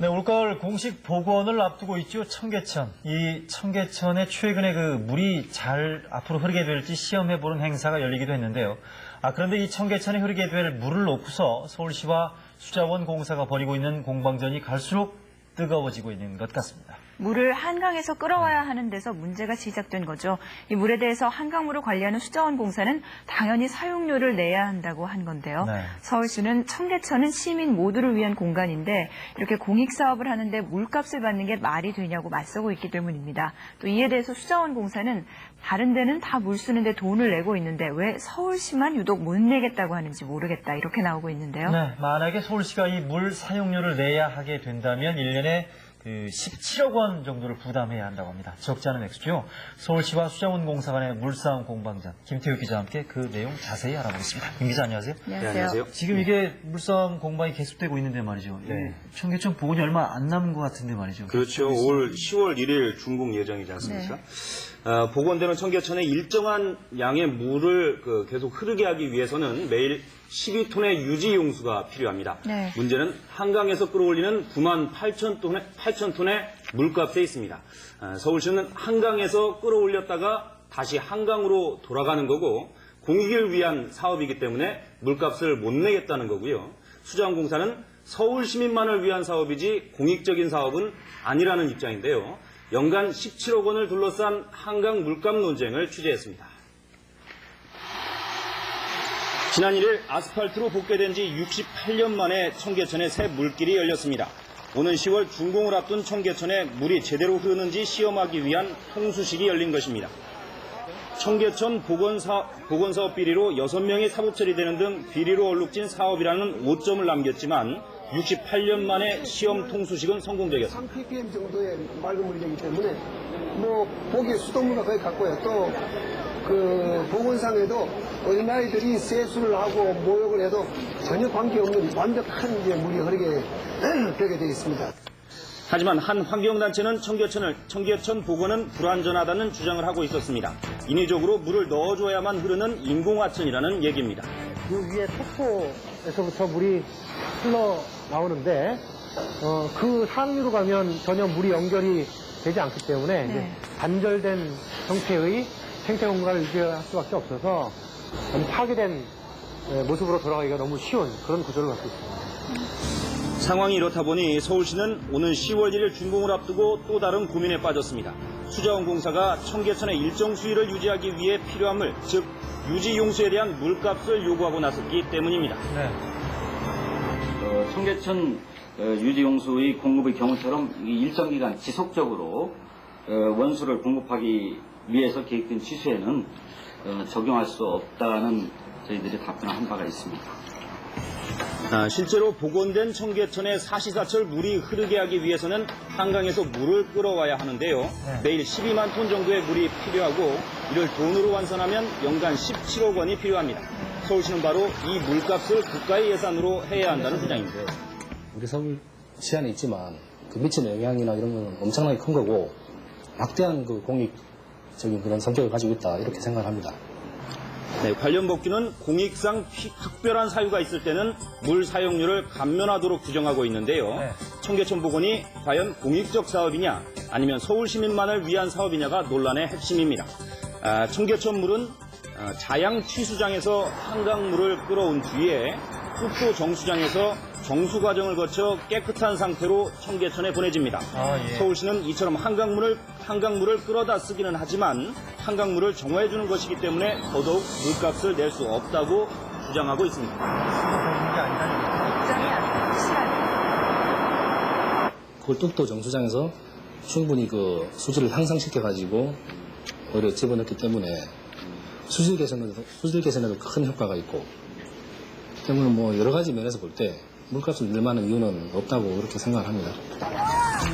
네, 올가을 공식 복원을 앞두고 있죠. 청계천. 이 청계천에 최근에 그 물이 잘 앞으로 흐르게 될지 시험해보는 행사가 열리기도 했는데요. 아, 그런데 이 청계천에 흐르게 될 물을 놓고서 서울시와 수자원 공사가 벌이고 있는 공방전이 갈수록 뜨거워지고 있는 것 같습니다. 물을 한강에서 끌어와야 하는 데서 문제가 시작된 거죠. 이 물에 대해서 한강물을 관리하는 수자원 공사는 당연히 사용료를 내야 한다고 한 건데요. 네. 서울시는 청계천은 시민 모두를 위한 공간인데 이렇게 공익 사업을 하는데 물값을 받는 게 말이 되냐고 맞서고 있기 때문입니다. 또 이에 대해서 수자원 공사는 다른 데는 다 물 쓰는데 돈을 내고 있는데 왜 서울시만 유독 못 내겠다고 하는지 모르겠다 이렇게 나오고 있는데요. 네, 만약에 서울시가 이 물 사용료를 내야 하게 된다면 1년에 그 17억 원 정도를 부담해야 한다고 합니다. 적지 않은 액수죠. 서울시와 수자원 공사 간의 물싸움 공방전. 김태우 기자와 함께 그 내용 자세히 알아보겠습니다. 김 기자 안녕하세요. 안녕하세요. 지금 이게 물싸움 공방이 계속되고 있는데 말이죠. 네. 청계천 복원이 얼마 안 남은 것 같은데 말이죠. 그렇죠. 올 10월 1일 준공 예정이지 않습니까? 어, 복원되는 청계천에 일정한 양의 물을 그 계속 흐르게 하기 위해서는 매일 12톤의 유지 용수가 필요합니다. 네. 문제는 한강에서 끌어올리는 9만 8천 톤의, 8천 톤의 물값에 있습니다. 어, 서울시는 한강에서 끌어올렸다가 다시 한강으로 돌아가는 거고 공익을 위한 사업이기 때문에 물값을 못 내겠다는 거고요. 수자원공사는 서울 시민만을 위한 사업이지 공익적인 사업은 아니라는 입장인데요. 연간 17억 원을 둘러싼 한강 물값 논쟁을 취재했습니다. 지난 1일 아스팔트로 복개된 지 68년 만에 청계천에 새 물길이 열렸습니다. 오는 10월 준공을 앞둔 청계천에 물이 제대로 흐르는지 시험하기 위한 통수식이 열린 것입니다. 청계천 보건사, 보건사업 비리로 6명이 사법 처리되는 등 비리로 얼룩진 사업이라는 오점을 남겼지만 68년 만에 시험 통수식은 성공적이었습니다. 3ppm 정도의 맑은 물이기 때문에 뭐 보기 수돗물과 거의 같고요. 또 그 보건상에도 어린아이들이 세수를 하고 모욕을 해도 전혀 관계없는 완벽한 이제 물이 흐르게 되게 되어 있습니다. 하지만 한 환경단체는 청계천을, 청계천 복원은 불완전하다는 주장을 하고 있었습니다. 인위적으로 물을 넣어줘야만 흐르는 인공하천이라는 얘기입니다. 그 위에 폭포에서부터 물이 흘러 나오는데 어, 그 상류로 가면 전혀 물이 연결이 되지 않기 때문에 이제 네. 단절된 형태의 생태 공간을 유지할 수밖에 없어서 좀 파괴된 예, 모습으로 돌아가기가 너무 쉬운 그런 구조를 갖고 있습니다. 상황이 이렇다 보니 서울시는 오는 10월 1일 준공을 앞두고 또 다른 고민에 빠졌습니다. 수자원 공사가 청계천의 일정 수위를 유지하기 위해 필요한 물, 즉 유지 용수에 대한 물값을 요구하고 나섰기 때문입니다. 네. 어, 청계천 어, 유지용수의 공급의 경우처럼 이 일정 기간 지속적으로 어, 원수를 공급하기 위해서 계획된 취수에는 어, 적용할 수 없다는 저희들이 답변한 바가 있습니다. 아, 실제로 복원된 청계천에 사시사철 물이 흐르게 하기 위해서는 한강에서 물을 끌어와야 하는데요. 네. 매일 12만 톤 정도의 물이 필요하고 이를 돈으로 환산하면 연간 17억 원이 필요합니다. 서울시는 바로 이 물값을 국가의 예산으로 해야 한다는 주장인데요. 우리 서울 시 안에 있지만 그 미치는 영향이나 이런 건 엄청나게 큰 거고 막대한 그 공익적인 그런 성격을 가지고 있다 이렇게 생각합니다. 네, 관련 법규는 공익상 피- 특별한 사유가 있을 때는 물 사용료를 감면하도록 규정하고 있는데요. 네. 청계천 복원이 과연 공익적 사업이냐 아니면 서울 시민만을 위한 사업이냐가 논란의 핵심입니다. 아, 청계천 물은 아, 자양 취수장에서 한강물을 끌어온 뒤에 흡도 정수장에서 정수 과정을 거쳐 깨끗한 상태로 청계천에 보내집니다. 아, 예. 서울시는 이처럼 한강물을 한강물을 끌어다 쓰기는 하지만 한강물을 정화해 주는 것이기 때문에 더더욱 물값을 낼 수 없다고 주장하고 있습니다. 입장이 아주. 골뚝도 정수장에서 충분히 그 수질을 향상시켜 가지고 오히려 집어넣기 때문에 수질 개선에도 수질 개선에도 큰 효과가 있고 때문에 뭐 여러 가지 면에서 볼 때 물값을 낼 만한 이유는 없다고 그렇게 생각을 합니다.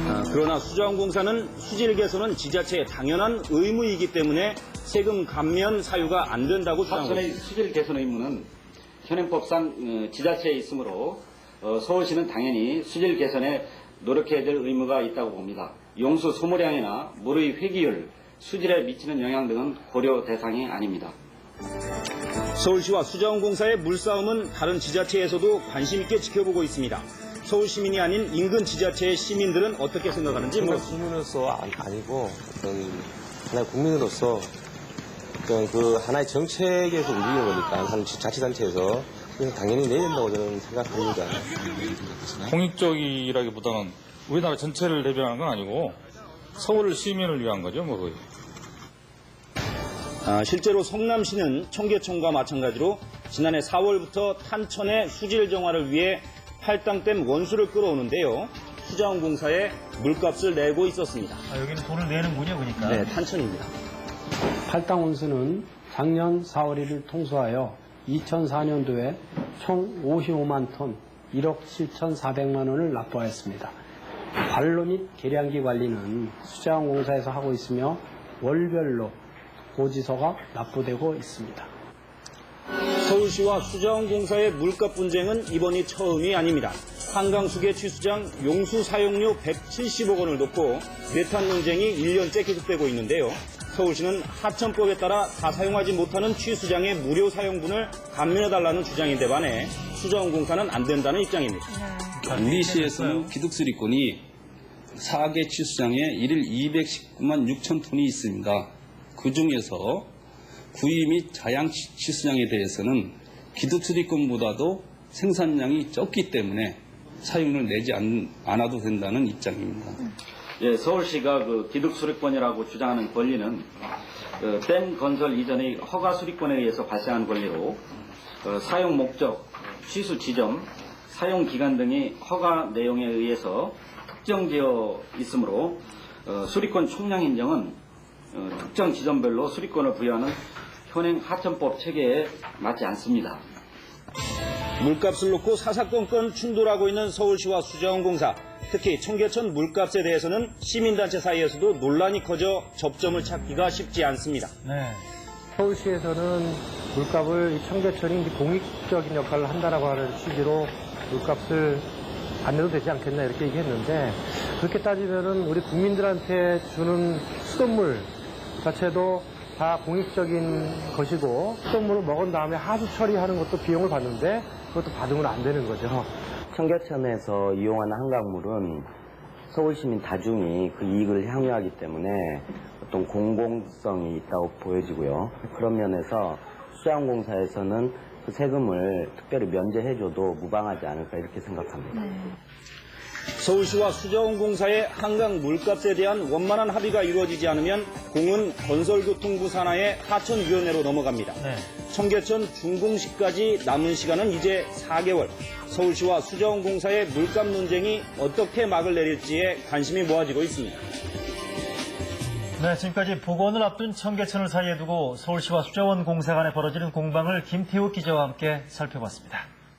아, 그러나 수자원공사는 수질 개선은 지자체의 당연한 의무이기 때문에 세금 감면 사유가 안 된다고 합선의 있습니다. 수질 개선 의무는 현행법상 어, 지자체에 있으므로 어, 서울시는 당연히 수질 개선에 노력해야 될 의무가 있다고 봅니다. 용수 소모량이나 물의 회기율, 수질에 미치는 영향 등은 고려 대상이 아닙니다. 서울시와 수자원공사의 물싸움은 다른 지자체에서도 관심 있게 지켜보고 있습니다. 서울 시민이 아닌 인근 지자체의 시민들은 어떻게 생각하는지 그냥 물었습니다. 시민으로서 아- 아니고 어떤 하나의 국민으로서 어떤 그 하나의 정책에서 움직이는 거니까 한 자치단체에서 당연히 내야 된다고 저는 생각합니다. 공익적이라기보다는 우리나라 전체를 대변하는 건 아니고 서울 시민을 위한 거죠, 뭐 거의. 아, 실제로 성남시는 청계천과 마찬가지로 지난해 4월부터 탄천의 수질 정화를 위해 팔당댐 원수를 끌어오는데요. 수자원공사에 물값을 내고 있었습니다. 아, 여기는 돈을 내는군요, 그러니까. 네, 탄천입니다. 팔당 온수는 작년 4월 1일 통수하여 2004년도에 총 55만 톤 1억 7,400만 원을 납부하였습니다. 관로 및 계량기 관리는 수자원공사에서 하고 있으며 월별로 고지서가 납부되고 있습니다. 서울시와 수자원공사의 물값 분쟁은 이번이 처음이 아닙니다. 한강 수계 취수장 용수 사용료 170억 원을 놓고 메탄 논쟁이 1년째 계속되고 있는데요. 서울시는 하천법에 따라 다 사용하지 못하는 취수장의 무료 사용분을 감면해달라는 주장인데 반해 수자원공사는 안 된다는 입장입니다. 우리 시에서는 기득수리권이 4개 취수장에 1일 219만 6천 톤이 있습니다. 그 중에서 구이 및 자양 취- 취수장에 대해서는 기득수리권보다도 생산량이 적기 때문에 사용을 내지 않, 않아도 된다는 입장입니다. 예, 서울시가 그 기득 수리권이라고 주장하는 권리는 어, 댐 건설 이전의 허가 수리권에 의해서 발생한 권리로 어, 사용 목적, 취수 지점, 사용 기간 등이 허가 내용에 의해서 특정 되어 있으므로 어, 수리권 총량 인정은 어, 특정 지점별로 수리권을 부여하는 현행 하천법 체계에 맞지 않습니다. 물값을 놓고 사사건건 충돌하고 있는 서울시와 수자원공사. 특히 청계천 물값에 대해서는 시민단체 사이에서도 논란이 커져 접점을 찾기가 쉽지 않습니다. 네. 서울시에서는 물값을 이 청계천이 공익적인 역할을 한다라고 하는 취지로 물값을 안 내도 되지 않겠나 이렇게 얘기했는데 그렇게 따지면은 우리 국민들한테 주는 수돗물 자체도 다 공익적인 것이고 수돗물을 먹은 다음에 하수 처리하는 것도 비용을 받는데 그것도 받으면 안 되는 거죠. 청계천에서 이용하는 한강물은 서울시민 다중이 그 이익을 향유하기 때문에 어떤 공공성이 있다고 보여지고요. 그런 면에서 수자원공사에서는 그 세금을 특별히 면제해줘도 무방하지 않을까 이렇게 생각합니다. 서울시와 수자원공사의 한강 물값에 대한 원만한 합의가 이루어지지 않으면 공은 건설교통부 산하의 하천위원회로 넘어갑니다. 네. 청계천 준공식까지 남은 시간은 이제 4개월. 서울시와 수자원공사의 물값 논쟁이 어떻게 막을 내릴지에 관심이 모아지고 있습니다. 네, 지금까지 복원을 앞둔 청계천을 사이에 두고 서울시와 수자원공사 간에 벌어지는 공방을 김태욱 기자와 함께 살펴봤습니다.